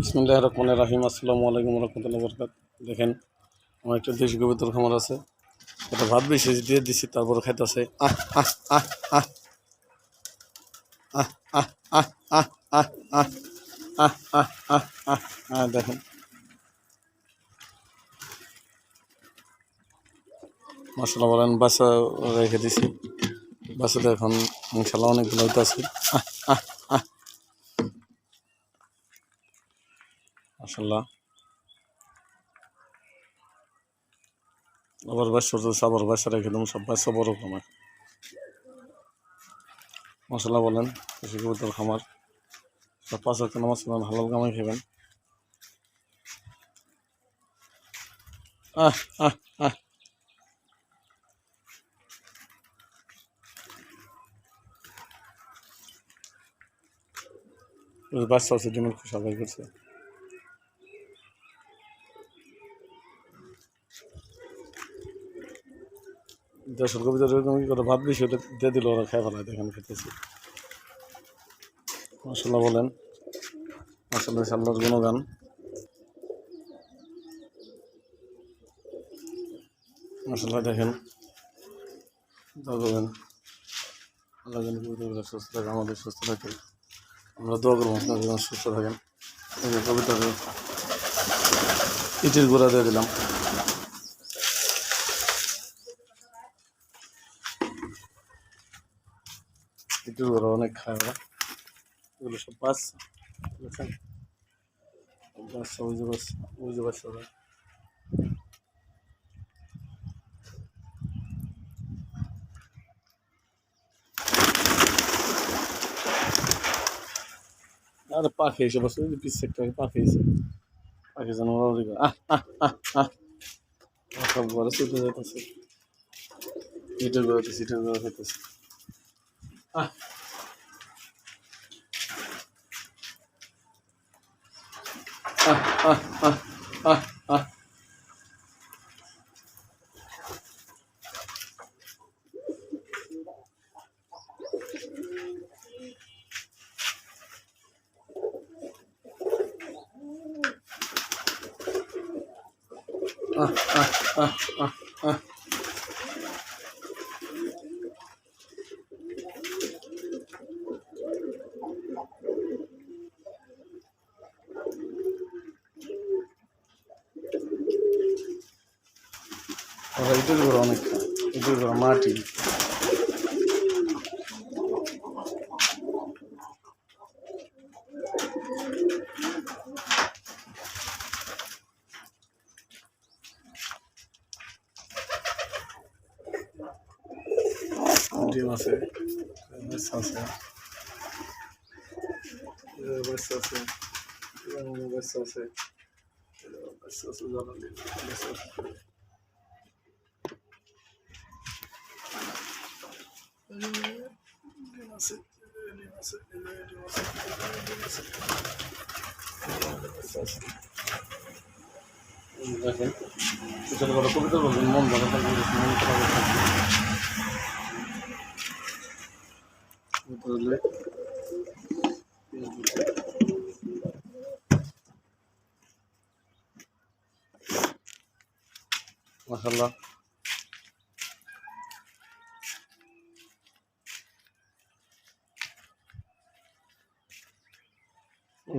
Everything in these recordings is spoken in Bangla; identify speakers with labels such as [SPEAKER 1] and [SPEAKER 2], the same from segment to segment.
[SPEAKER 1] বিসমুল্লাহ রহমান রাহিম আসসালামু আলাইকুম রহমতুল্লাহ বরকাত দেখেন আমার একটা দেশ কবিতর খামার আছে এটা ভাত বেশি দিয়ে দিছি তারপর আহ আহ দেখেন মশলা বলেন বাসা রেখে দিছি বাসাতে এখন ইনশাল্লাহ অনেকগুলো আহ আহ আহ মাসাল্লাহ আবার চলছে আবার বাসা রেখে দেবো সব বাসা বড় খামার মশলা বলেন, কৃষি কবুতর খামার। সব পাঁচ হাজার নামাজ হালাল কামাই খাবেন। আহ আহ আহ। বাচ্চা আছে, ডিমের খুশি আদায় করছে। দেশের কবিতা এরকম কি করে ভাবলি, সেটা দিয়ে দিল ওরা খাই ফেলায়, দেখেন খেতেছি। মশলা বলেন মশলা সাল্লার গুণগান। মশলা দেখেন দেখবেন আল্লাহ যেন কবিতাগুলো সুস্থ থাকে, আমাদের সুস্থ থাকে। আমরা দোয়া করব, আপনার যেন সুস্থ থাকেন। এই যে কবিতা গোড়া দিয়ে দিলাম। ইটের গোড়া অনেক ওরা এগুলো সব বুঝছেন বাচ্চা বুঝতে পারছি বুঝতে পারছি ওরা আরে পাখি এসে বসে পাখি এসে পাখি যেন ঘরে ঘরে সিটের ঘরে আহ ah, ah, ah, ah, ah. বাস আছে বাস আছে বাস আছে জানাল বাস আছে দেখেন ছোট বড় কবিতা বলবেন মন ভালো থাকবে মন খারাপ থাকবে মাসাল্লাহ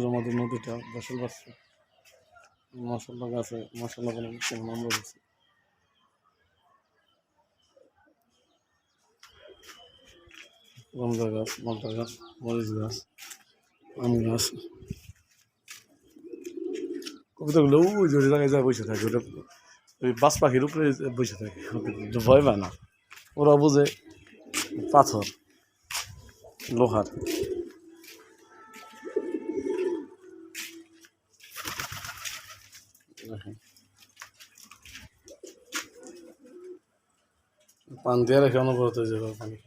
[SPEAKER 1] আমাদের নদীটা বসল বাড়ছে মশলা গাছে মশলা বলে কেমন আমরা বলছি রমজা গাছ মালটা গাছ, মরিচ গাছ আম গাছ। কবিতাগুলো ওই ওই জায়গায় যা বসে থাকে, ওটা ওই বাস পাখির উপরে বসে থাকে। ভয় পায় না। ওরা বুঝে পাথর, লোহার। পান দিয়ে রেখে অনবরত যাবে পানি।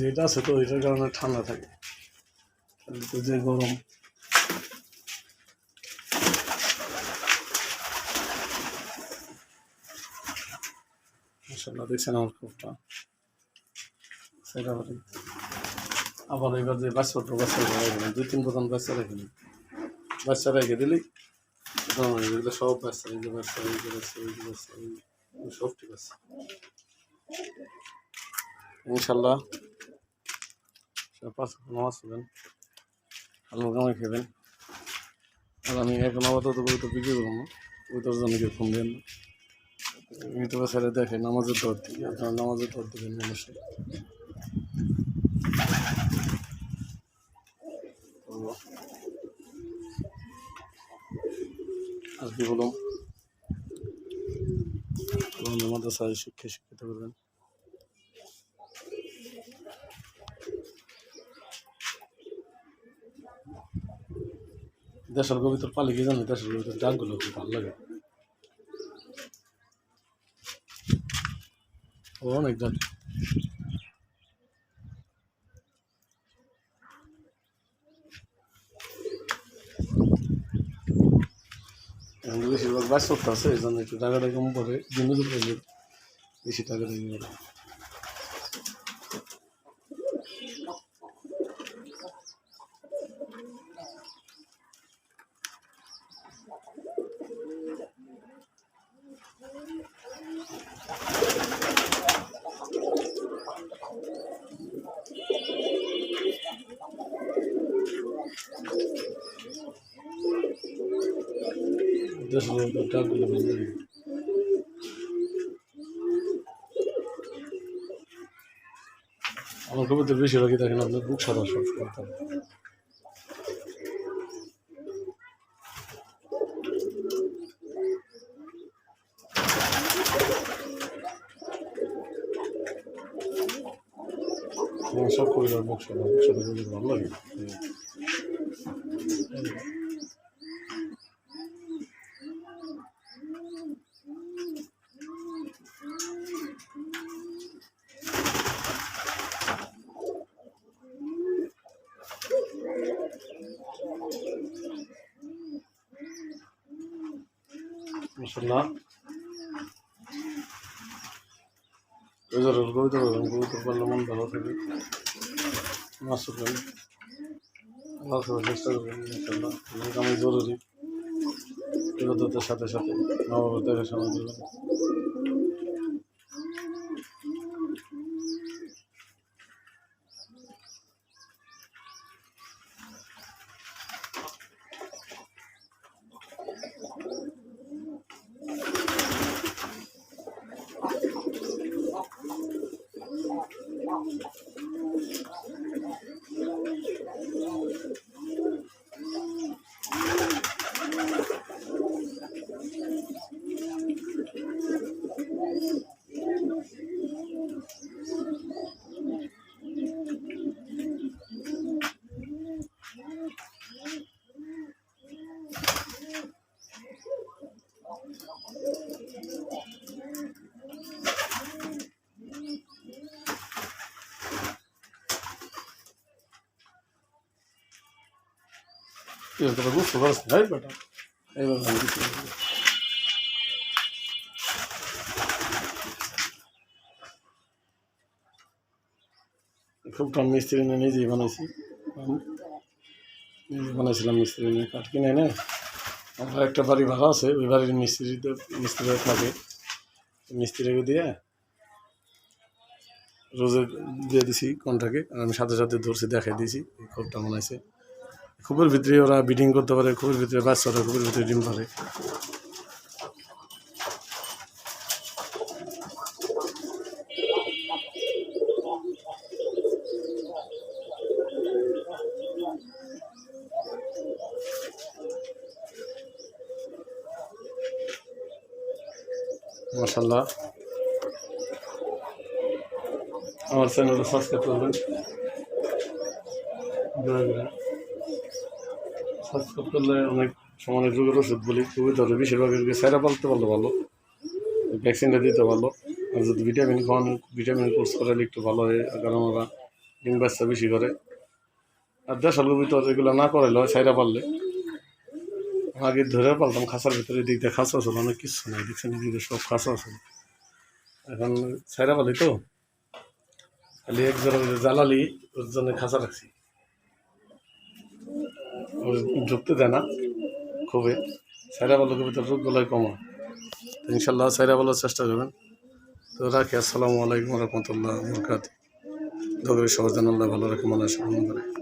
[SPEAKER 1] যেটা আছে তো এটার কারণে ঠান্ডা থাকে। যে গরম। মাসাল্লাহ দেখছেন আমার খুবটা সেটা আবার এবার যে বাচ্চা রেখে দুই, তিন প্রধান বাচ্চা রেখে নিই বাচ্চা রেখে তখন এগুলো সব বাচ্চা বাচ্চা বাচ্চা বাচ্চা সব ঠিক আছে। ইনশাল্লাহ পাঁচ নামাজ পড়বেন। আল্লাহ কামাই খেবেন আর আমি এখন আপাতত কবিতা বিক্রি করব না কবিতার জন্য কেউ ফোন দেন। না ইউটিউবে ছেড়ে দেখে নামাজের দর দিকে আপনার নামাজের দর দেবেন মানুষের আজকে বলুন আমাদের মাদ্রাসায় শিক্ষা শিক্ষিত করবেন। দেশের কবিতার পালি কি জানি দেশের কবিতার গানগুলো খুব ভালো লাগে। অনেক গান বেশিরভাগ বাস করতে আছে, এই জন্য একটু টাকাটা কম পড়ে, দিনে বেশি টাকা আমার কবিতার বেশিরভাগই দেখেন আপনার বুক সাদা সব কবিতা সব কবিতার বুক সাদা বুক সাদা ভালো লাগে। মাসাল্লাহ রোজার কবিতা করবেন কবিতা পারলে মন ভালো থাকে মাছ করবেন আল্লাহ চেষ্টা করবেন মাসাল্লাহ অনেক আমি জরুরি। বিরোধতার সাথে সাথে মা বাবার দেখাশোনা করবেন কি হতো বুঝতে পারছি ভাই বেটা এইবার আমি কিছু বলব না। খুবটা মিস্ত্রি নিয়ে নিজেই বানাইছি। নিজে বানাইছিলাম মিস্ত্রি নিয়ে, কাঠ কিনে এনে। আমার একটা বাড়ি ভাড়া আছে, ওই বাড়ির মিস্ত্রিতে মিস্ত্রিরা থাকে মিস্ত্রিকে দিয়ে রোজে দিয়ে দিছি কন্ট্রাক্টে আর আমি সাথে সাথে ধরছি, দেখাই দিয়েছি খোপটা বানাইছে। খুবের ভিতরে ওরা বিডিং করতে পারে খুবের ভিতরে বাচ্চারা খুবের ভিতরে ডিম পারে মাসাল্লাহ আমার চ্যানেলটা সাবস্ক্রাইব করবেন। দয়া সাবস্ক্রাইব করলে অনেক সমানের রোগের ওষুধ বলি, খুবই ধরে বেশিরভাগ রোগী সাইরা পালতে পারলে ভালো ভ্যাকসিনটা দিতে ভালো। আর যদি ভিটামিন খাওয়ান ভিটামিন কোর্স করালে একটু ভালো হয় কারণ ওরা ডিম বাচ্চা বেশি করে। আর দেশাল ভিতর এগুলো না করাইলে হয় সাইরা পারলে আগে ধরে পালতাম, খাঁচার ভিতরে দিক দিয়ে খাঁচা ছিল, অনেক কিছু নাই, দেখছেন এদিকে সব খাঁচা আছে। এখন সাইরা পালি তো? খালি এক জোড়া জ্বালালি, ওর জন্য খাঁচা রাখছি। ঢুকতে দেয় না। খুবই। সাইরা বলো কবিতার রোগগুলোই কমা। ইনশাল্লাহ সাইরা বলার চেষ্টা করবেন। তো রাখি, আসসালামু আলাইকুম রহমতুল্লাহ বরকাত দোকানের সবার জন্য আল্লাহ ভালো রাখে মানুষ করে